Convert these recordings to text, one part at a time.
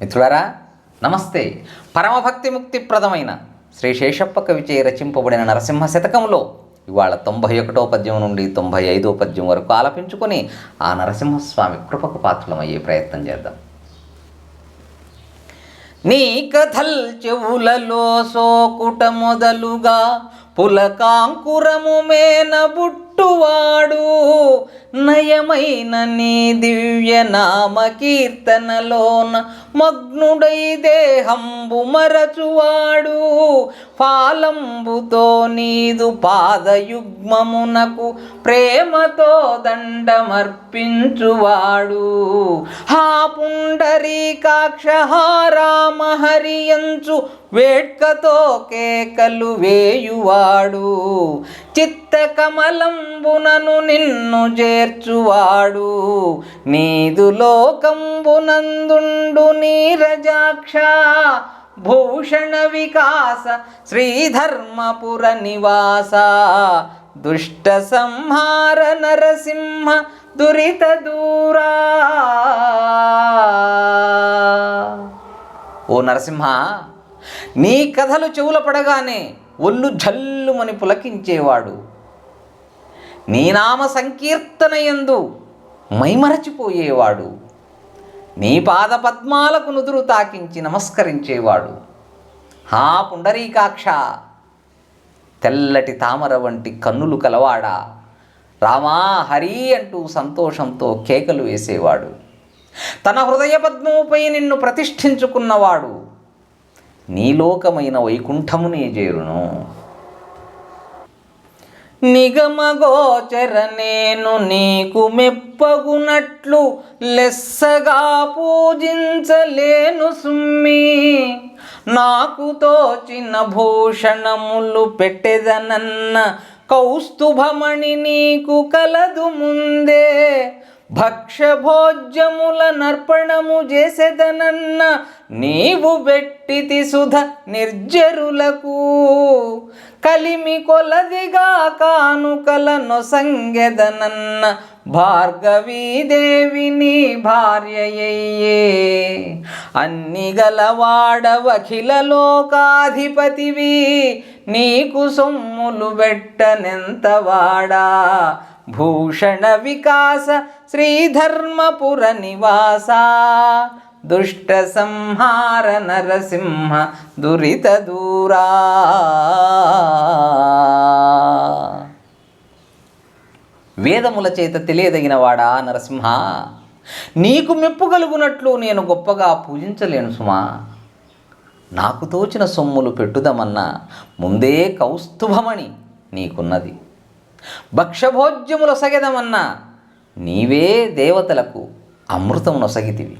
మిత్రులారా నమస్తే. పరమభక్తి ముక్తిప్రదమైన శ్రీ శేషప్ప కవిచే రచింపబడిన నరసింహ శతకంలో ఇవాళ తొంభై ఒకటో పద్యం నుండి తొంభై ఐదో పద్యం వరకు ఆలపించుకొని ఆ నరసింహస్వామి కృపకు పాత్రమయ్యే ప్రయత్నం చేద్దాం. నీ కథల్ చెవులలో సోకుట మొదలుగా పులకాంకురము మేన పుట్టువాడు. నయమైన నీ దివ్య నామ కీర్తనలోన మగ్నుడై దేహంబు మరచువాడు. పాలంబుతో నీదు పాదయుగ్మమునకు ప్రేమతో దండమర్పించువాడు. హా పుండరీకాక్ష హా రామ హరియంచు వేట్కతో కేకలు వేయువాడు. చిత్త లోకంబునను నిన్ను చేర్చువాడు. నీదు లోకంబునందుండు నీరజాక్ష భూషణ వికాస శ్రీధర్మపుర నివాస. దుష్ట సంహార నరసింహ దురిత దూరా. ఓ నరసింహ నీ కథలు చెవుల పడగానే ఒళ్ళు జల్లుమని పులకించేవాడు. నీ నామ సంకీర్తన యందు మైమరచిపోయేవాడు. నీ పాద పద్మాలకు నుదురు తాకించి నమస్కరించేవాడు. హా పుండరీకాక్ష! తెల్లటి తామర వంటి కన్నులు కలవాడా? రామా హరి అంటూ సంతోషంతో కేకలు వేసేవాడు. తన హృదయ పద్మముపై నిన్ను ప్రతిష్ఠించుకున్నవాడు. నీలోకమైన వైకుంఠమునే చేరును. నిగమగోచర నేను నీకు మెప్పగునట్లు లెస్సగా పూజించలేను సుమ్మి. నాకు తోచిన భూషణములు పెట్టెదనన్న కౌస్తుభమణి నీకు కలదు ముందే. భక్ష భోజ్యముల నర్పణము చేసేదనన్న నీవు బెట్టితి సుధ నిర్జరులకు కలిమి కొలదిగా కానుకల నొసంగెదనన్న భార్గవీదేవిని భార్యయ్యే అన్ని గలవాడవఖిల లోకాధిపతివి నీకు సొమ్ములు బెట్టనెంతవాడా భూషణ వికాస శ్రీధర్మపుర నివాసా. దుష్ట సంహార నరసింహ దురిత దూరా వేదముల చేత తెలియదగినవాడా నరసింహ? నీకు మెప్పు కలుగునట్లు నేను గొప్పగా పూజించలేను సుమా. నాకు తోచిన సొమ్ములు పెట్టుదమన్నా ముందే కౌస్తుభమణి నీకున్నది. భక్షభోజ్యముల సగెదమన్నా నీవే దేవతలకు అమృతమునొసగితివి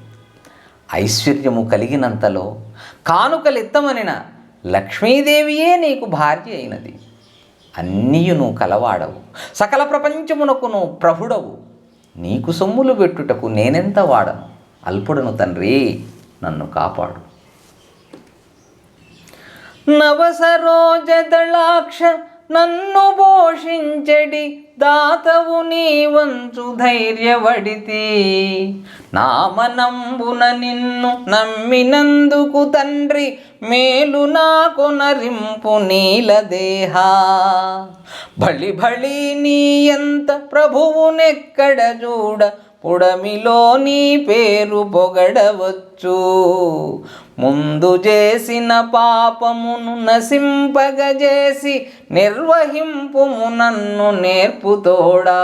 ఐశ్వర్యము కలిగినంతలో కానుకలిత్తమనిన లక్ష్మీదేవియే నీకు భార్య అయినది. అన్నీయు నువ్వు కలవాడవు. సకల ప్రపంచమునకు నువ్వు ప్రభుడవు నీకు సొమ్ములు పెట్టుటకు నేనెంత వాడను? అల్పుడను తండ్రి నన్ను కాపాడు. నవసరోజ దళాక్ష నన్ను పోషించడి దాతవు నీ వంచు ధైర్యవడితి నామనంబున నిన్ను నమ్మినందుకు తండ్రి మేలు నా కొనరింపు నీల దేహా. బళి బళి నీ ఎంత ప్రభువునెక్కడ చూడ ఉడమిలో నీ పేరు పొగడవచ్చు ముందు చేసిన పాపమును నశింపగజేసి నిర్వహింపుము నన్ను నేర్పుతోడా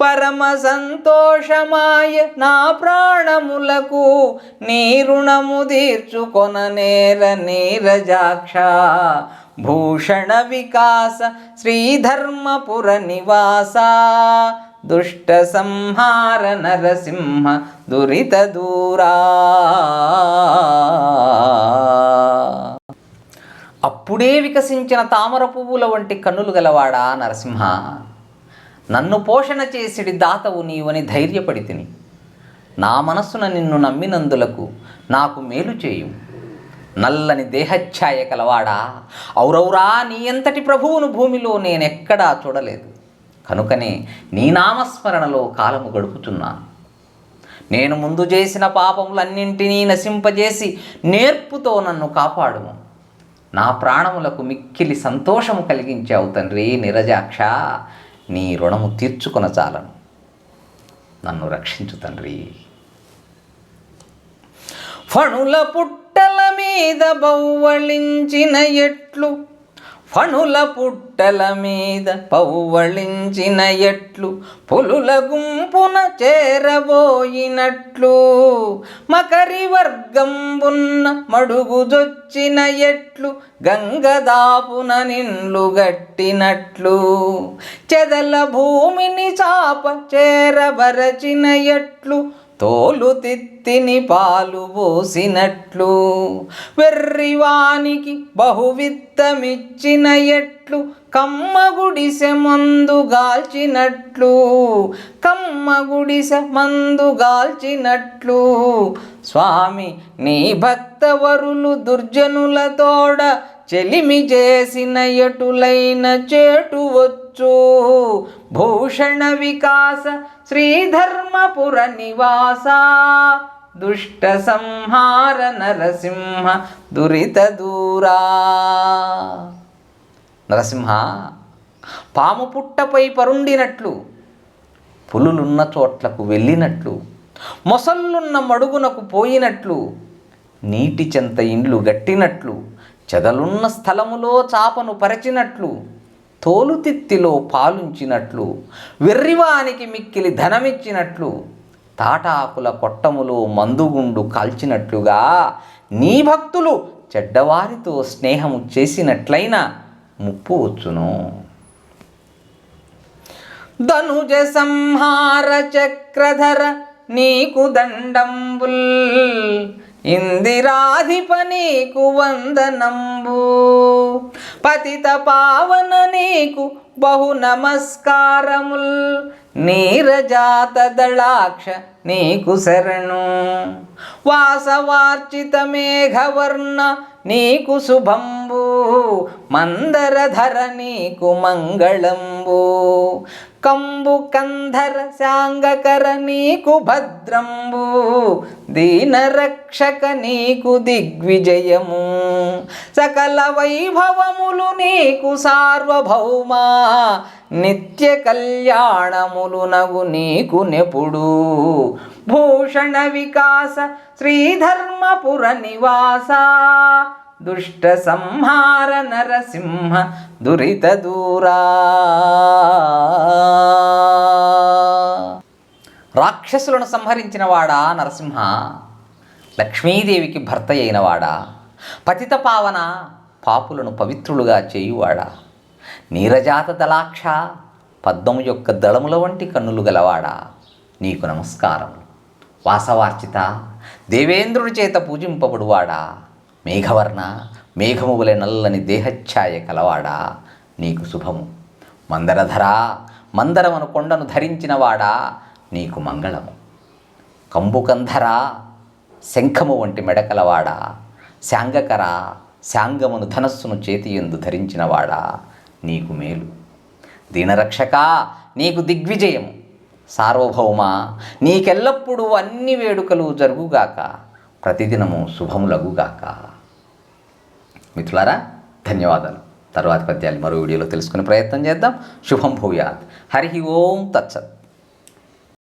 పరమ సంతోషమాయ నా ప్రాణములకు నీ రుణము తీర్చుకొన నేర నీరజాక్ష. భూషణ వికాస శ్రీధర్మపుర నివాస. దుష్ట సంహార నరసింహ దురిత దూరా అప్పుడే వికసించిన తామర పువ్వుల వంటి కన్నులు గలవాడా నరసింహ? నన్ను పోషణ చేసిడి దాతవు నీవని ధైర్యపడి తిని. నా మనస్సున నిన్ను నమ్మినందులకు నాకు మేలు చేయు నల్లని దేహఛాయ కలవాడా? ఔరౌరా నీ ఎంతటి ప్రభువును భూమిలో నేనెక్కడా చూడలేదు. కనుకనే నీ నామస్మరణలో కాలము గడుపుతున్నాను. నేను ముందు చేసిన పాపములన్నింటినీ నశింపజేసి నేర్పుతో నన్ను కాపాడుము. నా ప్రాణములకు మిక్కిలి సంతోషము కలిగించావు తండ్రి నిరజాక్ష. నీ రుణము తీర్చుకొన చాలను. నన్ను రక్షించు తండ్రి. ఫణుల పుట్టల మీద బౌవళించిన ఎట్లు ఫణుల పుట్టల మీద పౌవళించిన ఎట్లు పులుల గుంపున చేరబోయినట్లు. మకరి వర్గంబున్న మడుగుజొచ్చిన ఎట్లు గంగదాపున నిండ్లు గట్టినట్లు. చెదల భూమిని చాప చేరబరచిన ఎట్లు తోలు తిత్తిని పాలు పోసినట్లు వెర్రివానికి బహువిత్తమిచ్చిన ఎట్లు కమ్మగుడిసె మందు గాల్చినట్లు కమ్మగుడిసె మందు గాల్చినట్లు. స్వామి నీ భక్తవరులు దుర్జనుల తోడ చెలిమి చేసిన ఎటులైన చేటు వచ్చు. భూషణ వికాస శ్రీధర్మపుర నివాస. దుష్ట సంహార నరసింహ దురిత దూరా. నరసింహ పాము పుట్టపై పరుండినట్లు పులులున్న చోట్లకు వెళ్ళినట్లు మొసళ్ళున్న మడుగునకు పోయినట్లు నీటి చెంత ఇండ్లు గట్టినట్లు చెదలున్న స్థలములో చాపను పరిచినట్లు తోలుతిత్తిలో పాలుంచినట్లు వెర్రివానికి మిక్కిలి ధనమిచ్చినట్లు తాటాకుల కొట్టములో మందుగుండు కాల్చినట్లుగా నీ భక్తులు చెడ్డవారితో స్నేహము చేసినట్లయిన ముప్పు వచ్చును. ధనుజ సంహార చక్రధర నీకు దండంబుల్ ఇందిరాధిప నీకు వందనంబు. పతిత పావన నీకు బహు నమస్కారముల్. నీరజాత దళాక్ష నీకు శరణు. వాసవార్చిత మేఘవర్ణ నీకు శుభంబు. మందరధర నీకు మంగళంబు. కంబు కంధర శాంగకర నీకు భద్రంబు దీనరక్షక నీకు దిగ్విజయము. సకల వైభవములు నీకు సార్వభౌమా నిత్య కళ్యాణములు నగు నీకు నెపుడు. భూషణ వికాస శ్రీధర్మపుర నివాస దుష్ట సంహార నరసింహ దురిత దూరా. రాక్షసులను సంహరించిన వాడా నరసింహ? లక్ష్మీదేవికి భర్త అయినవాడా పతిత పావన పాపులను పవిత్రులుగా చేయువాడా? నీరజాత దళాక్ష పద్మము యొక్క దళముల వంటి కన్నులు గలవాడా? నీకు నమస్కారం. వాసవార్చిత దేవేంద్రుడి చేత పూజింపబడువాడా? మేఘవర్ణ మేఘము వలె నల్లని దేహఛాయ కలవాడా? నీకు శుభము. మందరధరా మందరమను కొండను ధరించినవాడా నీకు మంగళము. కంబుకంధర శంఖము వంటి మెడకలవాడా శాంగకర శాంగమును ధనస్సును చేతి ఎందు ధరించినవాడా నీకు మేలు. దీనరక్షక నీకు దిగ్విజయము. సార్వభౌమ నీకెల్లప్పుడూ అన్ని వేడుకలు జరుగుగాక ప్రతిదినము శుభములగుగాక మిత్రులారా ధన్యవాదాలు. తర్వాతి పద్యాలు మరో వీడియోలో తెలుసుకునే ప్రయత్నం చేద్దాం. శుభం భూయాత్. హరి ఓం తచ్చత్